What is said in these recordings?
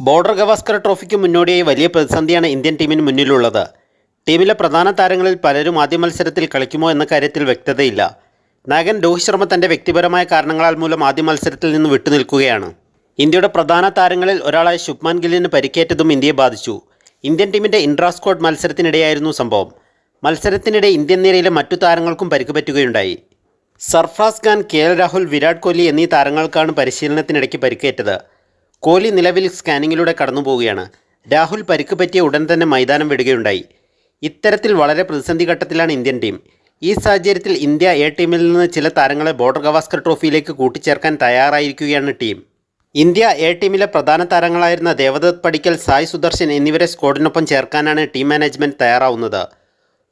Border Gavaskar ട്രോഫിക്ക് മുന്നോടിയായി വലിയ പ്രതിസന്ധിയാണ് ഇന്ത്യൻ ടീമിന് മുന്നിലുള്ളത്. ടീമിലെ പ്രധാന താരങ്ങളിൽ പലരും ആദ്യ മത്സരത്തിൽ കളിക്കുമോ എന്ന കാര്യത്തിൽ വ്യക്തതയില്ല. നായകൻ രോഹിത് ശർമ്മ തന്റെ വ്യക്തിപരമായ കാരണങ്ങളാൽ മൂലം ആദ്യ മത്സരത്തിൽ നിന്ന് വിട്ടുനിൽക്കുകയാണ്. ഇന്ത്യയുടെ പ്രധാന താരങ്ങളിൽ ഒരാളായ ശുഭ്മാൻ ഗില്ലിന് പരിക്കേറ്റതും ഇന്ത്യയെ ബാധിച്ചു. ഇന്ത്യൻ ടീമിന്റെ ഇൻട്രാസ്കോഡ് മത്സരത്തിനിടെയായിരുന്നു സംഭവം. മത്സരത്തിനിടെ ഇന്ത്യൻ നിരയിലെ മറ്റു താരങ്ങൾക്കും പരിക്ക് പറ്റുകയുണ്ടായി സർഫ്രാസ് ഖാൻ കെ എൽ രാഹുൽ വിരാട് കോഹ്ലി എന്നീ താരങ്ങൾക്കാണ് പരിശീലനത്തിനിടയ്ക്ക് പരിക്കേറ്റത്. കോഹ്ലി നിലവിൽ സ്കാനിങ്ങിലൂടെ കടന്നുപോവുകയാണ്. രാഹുൽ പരിക്ക് പറ്റിയ ഉടൻ തന്നെ മൈതാനം വിടുകയുണ്ടായി. ഇത്തരത്തിൽ വളരെ പ്രതിസന്ധി ഘട്ടത്തിലാണ് ഇന്ത്യൻ ടീം. ഈ സാഹചര്യത്തിൽ ഇന്ത്യ എ ടീമിൽ നിന്ന് ചില താരങ്ങളെ ബോർഡർ ഗവാസ്കർ ട്രോഫിയിലേക്ക് കൂട്ടിച്ചേർക്കാൻ തയ്യാറായിരിക്കുകയാണ് ടീം. ഇന്ത്യ എ ടീമിലെ പ്രധാന താരങ്ങളായിരുന്ന ദേവദത്ത് പടിക്കൽ സായ് സുദർശൻ എന്നിവരെ സ്ക്വാഡിനൊപ്പം ചേർക്കാനാണ് ടീം മാനേജ്മെന്റ് തയ്യാറാവുന്നത്.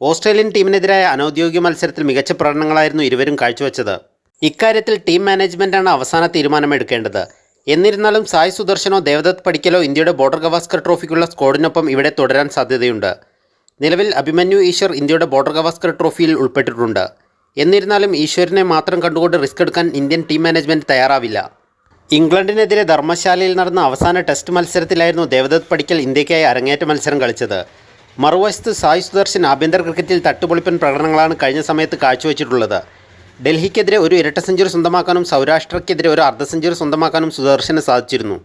ഓസ്ട്രേലിയൻ ടീമിനെതിരായ അനൌദ്യോഗിക മത്സരത്തിൽ മികച്ച പ്രകടനങ്ങളായിരുന്നു ഇരുവരും കാഴ്ചവെച്ചത്. ഇക്കാര്യത്തിൽ ടീം മാനേജ്മെന്റാണ് അവസാന തീരുമാനമെടുക്കേണ്ടത്. എന്നിരുന്നാലും സായ് സുദർശനോ ദേവദത്ത് പടിക്കലോ ഇന്ത്യയുടെ ബോർഡർ ഗവാസ്കർ ട്രോഫിക്കുള്ള സ്കോഡിനൊപ്പം ഇവിടെ തുടരാൻ സാധ്യതയുണ്ട്. നിലവിൽ അഭിമന്യു ഈശ്വർ ഇന്ത്യയുടെ ബോർഡർ ഗവാസ്കർ ട്രോഫിയിൽ ഉൾപ്പെട്ടിട്ടുണ്ട്. എന്നിരുന്നാലും ഈശ്വരനെ മാത്രം കണ്ടുകൊണ്ട് റിസ്ക് എടുക്കാൻ ഇന്ത്യൻ ടീം മാനേജ്മെന്റ് തയ്യാറാവില്ല. ഇംഗ്ലണ്ടിനെതിരെ ധർമ്മശാലയിൽ നടന്ന അവസാന ടെസ്റ്റ് മത്സരത്തിലായിരുന്നു ദേവദത്ത് പടിക്കൽ ഇന്ത്യയ്ക്കായി അരങ്ങേറ്റ മത്സരം കളിച്ചത്. മറുവശത്ത് സായ് സുദർശൻ ആഭ്യന്തര ക്രിക്കറ്റിൽ തട്ടുപൊളിപ്പൻ പ്രകടനങ്ങളാണ് കഴിഞ്ഞ സമയത്ത് കാഴ്ചവെച്ചിട്ടുള്ളത്. ഡൽഹിക്കെതിരെ ഒരു ഇരട്ട സെഞ്ചുറി സ്വന്തമാക്കാനും സൗരാഷ്ട്രയ്ക്കെതിരെ ഒരു അർദ്ധ സെഞ്ചുറി സ്വന്തമാക്കാനും സുദർശന് സാധിച്ചിരുന്നു.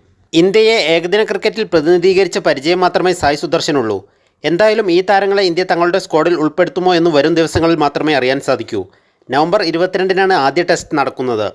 ഇന്ത്യയെ ഏകദിന ക്രിക്കറ്റിൽ പ്രതിനിധീകരിച്ച പരിചയം മാത്രമേ സായി സുദർശനുള്ളൂ. എന്തായാലും ഈ താരങ്ങളെ ഇന്ത്യ തങ്ങളുടെ സ്ക്വാഡിൽ ഉൾപ്പെടുത്തുമോ എന്ന് വരും ദിവസങ്ങളിൽ മാത്രമേ അറിയാൻ സാധിക്കൂ. നവംബർ ഇരുപത്തിരണ്ടിനാണ് ആദ്യ ടെസ്റ്റ് നടക്കുന്നത്.